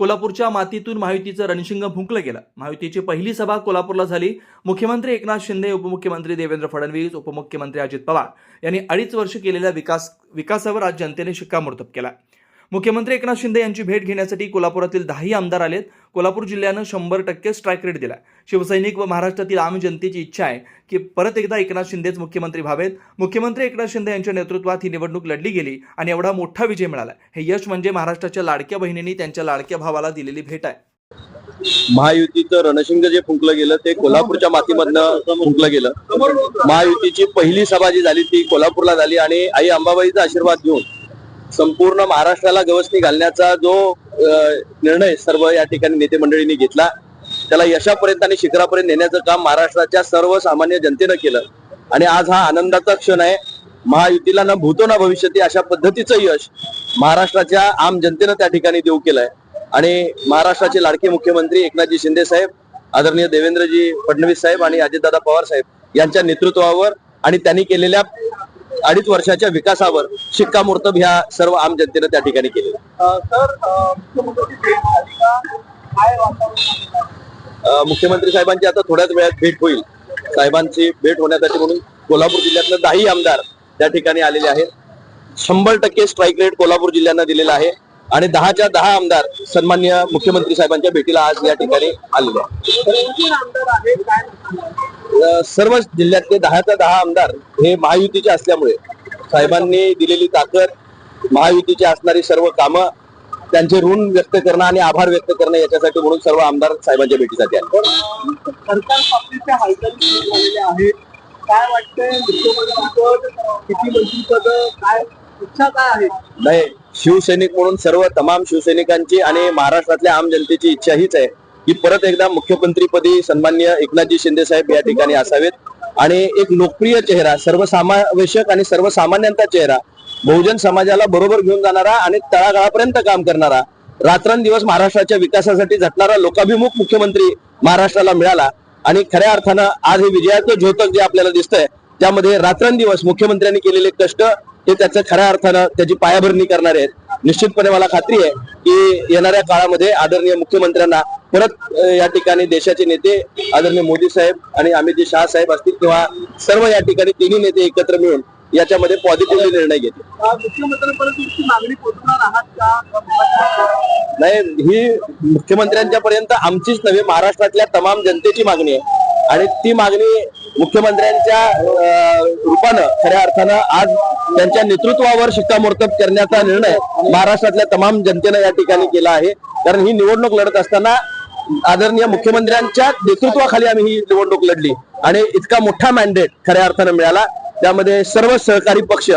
कोल्हापूरच्या मातीतून महायुतीचं रणशिंग फुंकलं गेलं. महायुतीची पहिली सभा कोल्हापूरला झाली. मुख्यमंत्री एकनाथ शिंदे उपमुख्यमंत्री देवेंद्र फडणवीस उपमुख्यमंत्री अजित पवार यांनी अडीच वर्ष केलेल्या विकास विकासावर आज जनतेने शिक्कामोर्तब केला. मुख्यमंत्री एकनाथ शिंदे यांची भेट घेण्यासाठी कोल्हापुरातील दहाही आमदार आलेत. कोल्हापूर जिल्ह्यानं शंभर टक्के स्ट्राईक रेट दिला शिवसैनिक व महाराष्ट्रातील आम जनतेची इच्छा आहे की परत एकदा एकनाथ शिंदेच मुख्यमंत्री व्हावेत. मुख्यमंत्री एकनाथ शिंदे यांच्या नेतृत्वात ही निवडणूक लढली गेली आणि एवढा मोठा विजय मिळाला हे यश म्हणजे महाराष्ट्राच्या लाडक्या बहिणींनी त्यांच्या लाडक्या भावाला दिलेली भेट आहे. महायुतीचं रणशिंग जे फुंकलं गेलं ते कोल्हापूरच्या मातीमधनं फुंकलं गेलं. महायुतीची पहिली सभा जी झाली ती कोल्हापूरला झाली आणि आई अंबाबाईचा आशीर्वाद घेऊन संपूर्ण महाराष्ट्राला गवसणी घालण्याचा जो निर्णय सर्व या ठिकाणी नेते मंडळींनी घेतला त्याला यशापर्यंत आणि शिखरापर्यंत नेण्याचं काम महाराष्ट्राच्या सर्वसामान्य जनतेनं केलं. आणि आज हा आनंदाचा क्षण आहे. महायुतीला ना भूतो ना भविष्यती अशा पद्धतीचं यश महाराष्ट्राच्या आम जनतेनं त्या ठिकाणी देऊ केलंय. आणि महाराष्ट्राचे लाडके मुख्यमंत्री एकनाथजी शिंदे साहेब आदरणीय देवेंद्रजी फडणवीस साहेब आणि अजितदादा पवार साहेब यांच्या नेतृत्वावर आणि त्यांनी केलेल्या अडीच वर्षाच्या विकासावर शिक्कामोर्तब ह्या सर्व आम जनतेनं त्या ठिकाणी केले मुख्यमंत्री साहेबांची आता थोड्याच वेळात भेट होईल. साहेबांची भेट होण्यासाठी म्हणून कोल्हापूर जिल्ह्यातलं दहाही आमदार त्या ठिकाणी आलेले आहेत. शंभर टक्के स्ट्राईक रेट कोल्हापूर जिल्ह्यानं दिलेला आहे. आणि दहाच्या दहा आमदार सन्मान्य मुख्यमंत्री साहेबांच्या भेटीला आज या ठिकाणी आलेले आहेत. सर्व जिल्ह्यातले दहाच्या दहा आमदार हे महायुतीचे असल्यामुळे साहेबांनी दिलेली ताकद महायुतीची असणारी सर्व कामं त्यांचे ऋण व्यक्त करणं आणि आभार व्यक्त करणं याच्यासाठी म्हणून सर्व आमदार साहेबांच्या भेटीसाठी आले. काय वाटतंय मुख्यमंत्रीपद किती मंत्रीपद काय इच्छा काय आहे? नाही शिवसैनिक म्हणून सर्व तमाम शिवसैनिकांची आणि महाराष्ट्रातल्या आम जनतेची इच्छा हीच आहे की परत एकदा मुख्यमंत्रीपदी सन्मान्य एकनाथजी शिंदे साहेब या ठिकाणी असावेत. आणि एक लोकप्रिय चेहरा सर्वसामावेशक आणि सर्वसामान्यांचा चेहरा बहुजन समाजाला बरोबर घेऊन जाणारा आणि तळागाळापर्यंत काम करणारा रात्रंदिवस महाराष्ट्राच्या विकासासाठी झटणारा लोकाभिमुख मुख्यमंत्री महाराष्ट्राला मिळाला. आणि खऱ्या अर्थानं आज हे विजयाचं ज्योतक जे आपल्याला दिसतंय त्यामध्ये रात्रंदिवस मुख्यमंत्र्यांनी केलेले कष्ट हे त्याचं खऱ्या अर्थानं त्याची पायाभरणी करणारे आहेत. निश्चितपणे मला खात्री आहे की येणाऱ्या काळामध्ये आदरणीय मुख्यमंत्र्यांना परत या ठिकाणी देशाचे नेते आदरणीय मोदी साहेब आणि अमितजी शहा साहेब असतील किंवा सर्व या ठिकाणी तिन्ही नेते एकत्र मिळून याच्यामध्ये पॉझिटिव्हली निर्णय का? नाही ही मुख्यमंत्र्यांच्या पर्यंत आमचीच नव्हे महाराष्ट्रातल्या तमाम जनतेची मागणी आहे. आणि ती मागणी मुख्यमंत्र्यांच्या रूपानं खऱ्या अर्थानं आज त्यांच्या नेतृत्वावर शिक्कामोर्तब करण्याचा निर्णय महाराष्ट्रातल्या तमाम जनतेनं या ठिकाणी केला आहे. कारण ही निवडणूक लढत असताना आदरणीय मुख्यमंत्र्यांच्या नेतृत्वाखाली आम्ही ही निवडणूक लढली. आणि इतका मोठा मॅन्डेट खऱ्या अर्थानं मिळाला. त्यामध्ये सर्व सहकारी पक्ष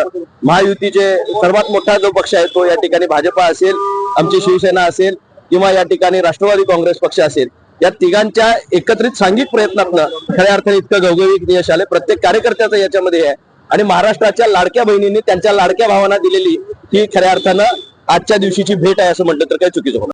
महायुतीचे सर्वात मोठा जो पक्ष आहे तो या ठिकाणी भाजपा असेल आमची शिवसेना असेल किंवा या ठिकाणी राष्ट्रवादी काँग्रेस पक्ष असेल. या तिघांच्या एकत्रित सांघिक प्रयत्नातनं खऱ्या अर्थाने इतकं गौगविक यश आलं. प्रत्येक कार्यकर्त्याचं याच्यामध्ये आहे. आणि महाराष्ट्राच्या लाडक्या बहिणींनी त्यांच्या लाडक्या भावांना दिलेली ही खऱ्या अर्थानं आजच्या दिवशीची भेट आहे असं म्हटलं तर काही चुकीचं होणार